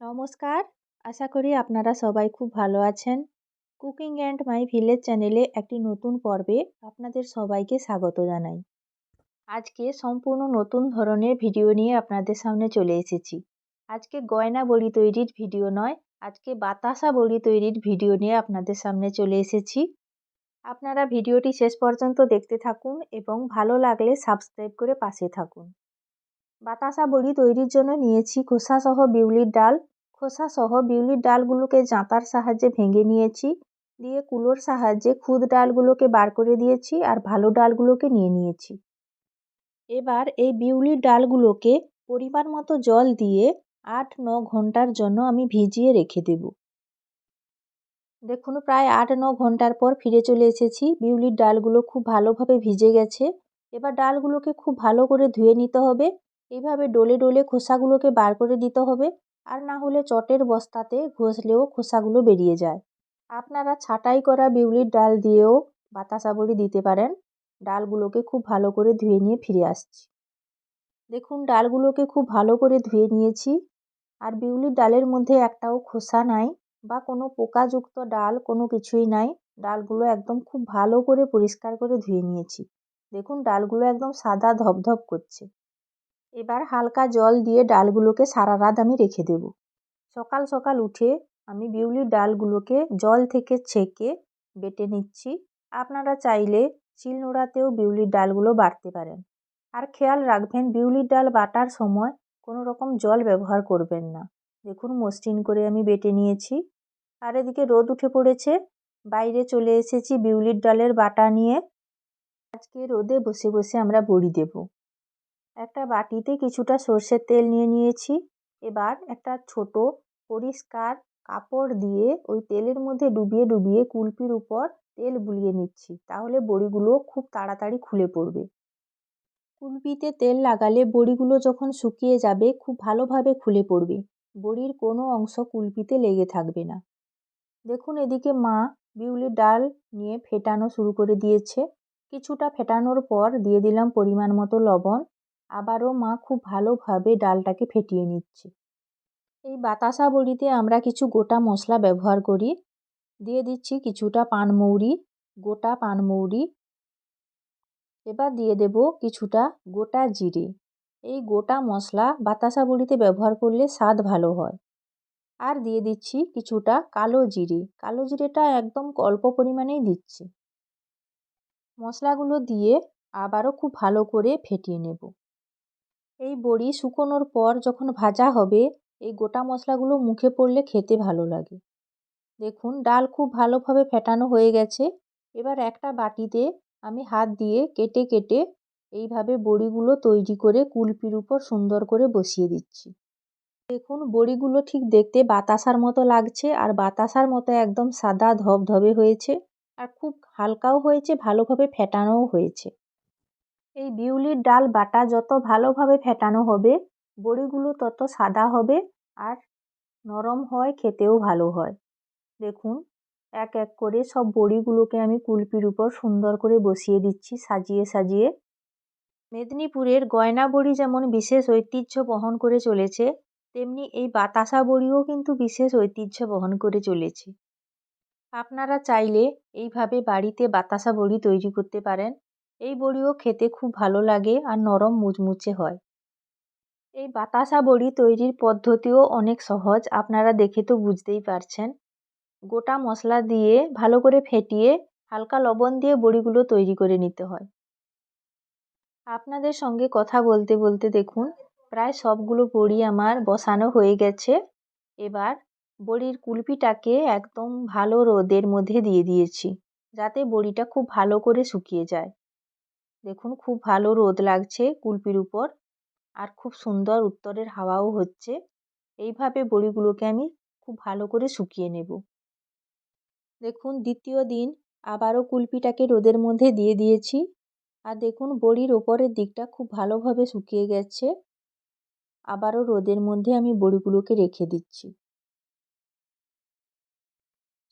নমস্কার। আশা করি আপনারা সবাই খুব ভালো আছেন। কুকিং অ্যান্ড মাই ভিলেজ চ্যানেলে একটি নতুন পর্বে আপনাদের সবাইকে স্বাগত জানাই। আজকে সম্পূর্ণ নতুন ধরনের ভিডিও নিয়ে আপনাদের সামনে চলে এসেছি। আজকে গয়না বড়ি তৈরির ভিডিও নয়, আজকে বাতাসা বড়ি তৈরির ভিডিও নিয়ে আপনাদের সামনে চলে এসেছি। আপনারা ভিডিওটি শেষ পর্যন্ত দেখতে থাকুন এবং ভালো লাগলে সাবস্ক্রাইব করে পাশে থাকুন। বাতাসা বড়ি তৈরির জন্য নিয়েছি খোসাসহ বিউলির ডাল। খোসাসহ বিউলির ডালগুলোকে জাঁতার সাহায্যে ভেঙে নিয়েছি। দিয়ে কুলোর সাহায্যে খুদ ডালগুলোকে বার করে দিয়েছি আর ভালো ডালগুলোকে নিয়ে নিয়েছি। এবার এই বিউলির ডালগুলোকে পরিমাণ মতো জল দিয়ে আট ন ঘণ্টার জন্য আমি ভিজিয়ে রেখে দেব। দেখুন প্রায় আট ন ঘণ্টার পর ফিরে চলে এসেছি। বিউলির ডালগুলো খুব ভালোভাবে ভিজে গেছে। এবার ডালগুলোকে খুব ভালো করে ধুয়ে নিতে হবে। এইভাবে ডলে ডলে খোসাগুলোকে বার করে দিতে হবে আর না হলে চটের বস্তাতে ঘষলেও খোসাগুলো বেরিয়ে যায়। আপনারা ছাঁটাই করা বিউলির ডাল দিয়েও বাতাসা বড়ি দিতে পারেন। ডালগুলোকে খুব ভালো করে ধুয়ে নিয়ে ফিরে আসছি। দেখুন, ডালগুলোকে খুব ভালো করে ধুয়ে নিয়েছি। আর বিউলির ডালের মধ্যে একটাও খোসা নাই বা কোনো পোকাযুক্ত ডাল কোনো কিছুই নাই। ডালগুলো একদম খুব ভালো করে পরিষ্কার করে ধুয়ে নিয়েছি। দেখুন, ডালগুলো একদম সাদা ধপধপ করছে। এবার হালকা জল দিয়ে ডালগুলোকে সারা রাত আমি রেখে দেব। সকাল সকাল উঠে আমি বিউলির ডালগুলোকে জল থেকে ছেঁকে বেটে নিচ্ছি। আপনারা চাইলে শিলনোড়াতেও বিউলির ডালগুলো বাটতে পারেন। আর খেয়াল রাখবেন, বিউলির ডাল বাটার সময় কোনো রকম জল ব্যবহার করবেন না। দেখুন, মসৃণ করে আমি বেটে নিয়েছি। আর এদিকে রোদ উঠে পড়েছে। বাইরে চলে এসেছি বিউলির ডালের বাটা নিয়ে। আজকে রোদে বসে বসে আমরা বড়ি দেব। একটা বাটিতে কিছুটা সর্ষের তেল নিয়ে নিয়েছি। এবার একটা ছোট পরিষ্কার কাপড় দিয়ে ওই তেলের মধ্যে ডুবিয়ে ডুবিয়ে কুলপির উপর তেল বুলিয়ে নিচ্ছি। তাহলে বড়িগুলো খুব তাড়াতাড়ি খুলে পড়বে। কুলপিতে তেল লাগালে বড়িগুলো যখন শুকিয়ে যাবে, খুব ভালোভাবে খুলে পড়বে। বড়ির কোনো অংশ কুলপিতে লেগে থাকবে না। দেখুন এদিকে মা বিউলির ডাল নিয়ে ফেটানো শুরু করে দিয়েছে। কিছুটা ফেটানোর পর দিয়ে দিলাম পরিমাণ মতো লবণ। আবারও মা খুব ভালোভাবে ডালটাকে ফেটিয়ে নিচ্ছে। এই বাতাসা বড়িতে আমরা কিছু গোটা মশলা ব্যবহার করি। দিয়ে দিচ্ছি কিছুটা পানমৌরি গোটা পানমৌরি এবার দিয়ে দেব কিছুটা গোটা জিরে। এই গোটা মশলা বাতাসা বড়িতে ব্যবহার করলে স্বাদ ভালো হয়। আর দিয়ে দিচ্ছি কিছুটা কালো জিরে। কালো জিরেটা একদম অল্প পরিমাণেই দিচ্ছি। মশলাগুলো দিয়ে আবারও খুব ভালো করে ফেটিয়ে নেব। এই বড়ি শুকোনোর পর যখন ভাজা হবে, এই গোটা মশলাগুলো মুখে পড়লে খেতে ভালো লাগে। দেখুন, ডাল খুব ভালোভাবে ফেটানো হয়ে গেছে। এবার একটা বাটিতে আমি হাত দিয়ে কেটে কেটে এইভাবে বড়িগুলো তৈরি করে কুলপির উপর সুন্দর করে বসিয়ে দিচ্ছি। দেখুন, বড়িগুলো ঠিক দেখতে বাতাসার মতো লাগছে আর বাতাসার মতো একদম সাদা ধবধবে হয়েছে আর খুব হালকাও হয়েছে, ভালোভাবে ফেটানোও হয়েছে। এই বিউলির ডাল বাটা যত ভালোভাবে ফেটানো হবে, বড়িগুলো তত সাদা হবে আর নরম হয়, খেতেও ভালো হয়। দেখুন, এক এক করে সব বড়িগুলোকে আমি কুলপির উপর সুন্দর করে বসিয়ে দিচ্ছি সাজিয়ে সাজিয়ে। মেদিনীপুরের গয়না বড়ি যেমন বিশেষ ঐতিহ্য বহন করে চলেছে, তেমনি এই বাতাসা বড়িও কিন্তু বিশেষ ঐতিহ্য বহন করে চলেছে। আপনারা চাইলে এইভাবে বাড়িতে বাতাসা বড়ি তৈরি করতে পারেন। এই বড়িও খেতে খুব ভালো লাগে আর নরম মুচমুচে হয়। এই বাতাসা বড়ি তৈরির পদ্ধতিও অনেক সহজ, আপনারা দেখে তো বুঝতেই পারছেন। গোটা মশলা দিয়ে ভালো করে ফেটিয়ে হালকা লবণ দিয়ে বড়িগুলো তৈরি করে নিতে হয়। আপনাদের সঙ্গে কথা বলতে বলতে দেখুন, প্রায় সবগুলো বড়ি আমার বসানো হয়ে গেছে। এবার বড়ির কুলপিটাকে একদম ভালো রোদের মধ্যে দিয়ে দিয়েছি, যাতে বড়িটা খুব ভালো করে শুকিয়ে যায়। দেখুন, খুব ভালো রোদ লাগছে কুলপির উপর আর খুব সুন্দর উত্তরের হাওয়াও হচ্ছে। এইভাবে বড়িগুলোকে আমি খুব ভালো করে শুকিয়ে নেব। দেখুন, দ্বিতীয় দিন আবারও কুলপিটাকে রোদের মধ্যে দিয়ে দিয়েছি। আর দেখুন, বড়ির ওপরের দিকটা খুব ভালোভাবে শুকিয়ে গেছে। আবারও রোদের মধ্যে আমি বড়িগুলোকে রেখে দিচ্ছি।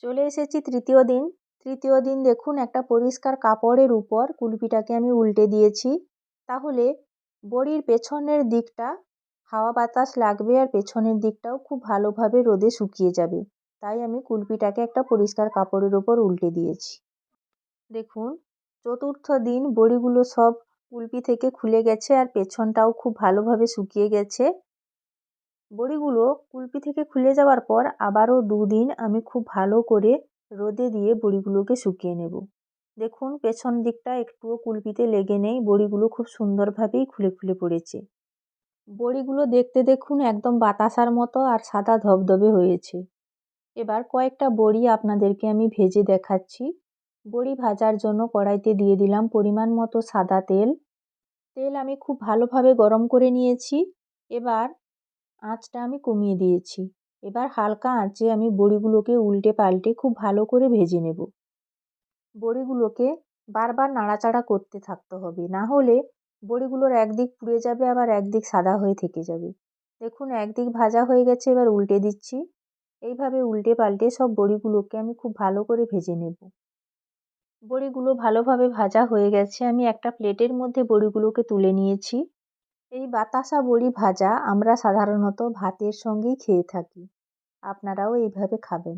চলে এসেছি তৃতীয় দিন। তৃতীয় দিন দেখুন একটা পরিষ্কার কাপড়ের উপর কুলপিটাকে আমি উল্টে দিয়েছি। তাহলে বড়ির পেছনের দিকটা হাওয়া বাতাস লাগবে আর পেছনের দিকটাও খুব ভালোভাবে রোদে শুকিয়ে যাবে। তাই আমি কুলপিটাকে একটা পরিষ্কার কাপড়ের ওপর উল্টে দিয়েছি। দেখুন, চতুর্থ দিন বড়িগুলো সব কুলপি থেকে খুলে গেছে আর পেছনটাও খুব ভালোভাবে শুকিয়ে গেছে। বড়িগুলো কুলপি থেকে খুলে যাওয়ার পর আবারও দুদিন আমি খুব ভালো করে রোদে দিয়ে বড়িগুলোকে শুকিয়ে নেব। দেখুন, পেছন দিকটা একটুও কুলপিতে লেগে নেই, বড়িগুলো খুব সুন্দরভাবেই খুলে খুলে পড়েছে। বড়িগুলো দেখতে দেখুন একদম বাতাসার মতো আর সাদা ধবধবে হয়েছে। এবার কয়েকটা বড়ি আপনাদেরকে আমি ভেজে দেখাচ্ছি। বড়ি ভাজার জন্য কড়াইতে দিয়ে দিলাম পরিমাণ মতো সাদা তেল। তেল আমি খুব ভালোভাবে গরম করে নিয়েছি। এবার আঁচটা আমি কমিয়ে দিয়েছি। এবার হালকা আঁচে আমি বড়িগুলোকে উল্টে পাল্টে খুব ভালো করে ভেজে নেব। বড়িগুলোকে বারবার নাড়াচাড়া করতে থাকতে হবে, না হলে বড়িগুলোর একদিক পুড়ে যাবে, আবার একদিক সাদা হয়ে থেকে যাবে। দেখুন, একদিক ভাজা হয়ে গেছে, এবার উল্টে দিচ্ছি। এইভাবে উল্টে পাল্টে সব বড়িগুলোকে আমি খুব ভালো করে ভেজে নেব। বড়িগুলো ভালোভাবে ভাজা হয়ে গেছে, আমি একটা প্লেটের মধ্যে বড়িগুলোকে তুলে নিয়েছি। এই বাতাসা বড়ি ভাজা আমরা সাধারণত ভাতের সঙ্গেই খেয়ে থাকি। আপনারাও এইভাবে খাবেন।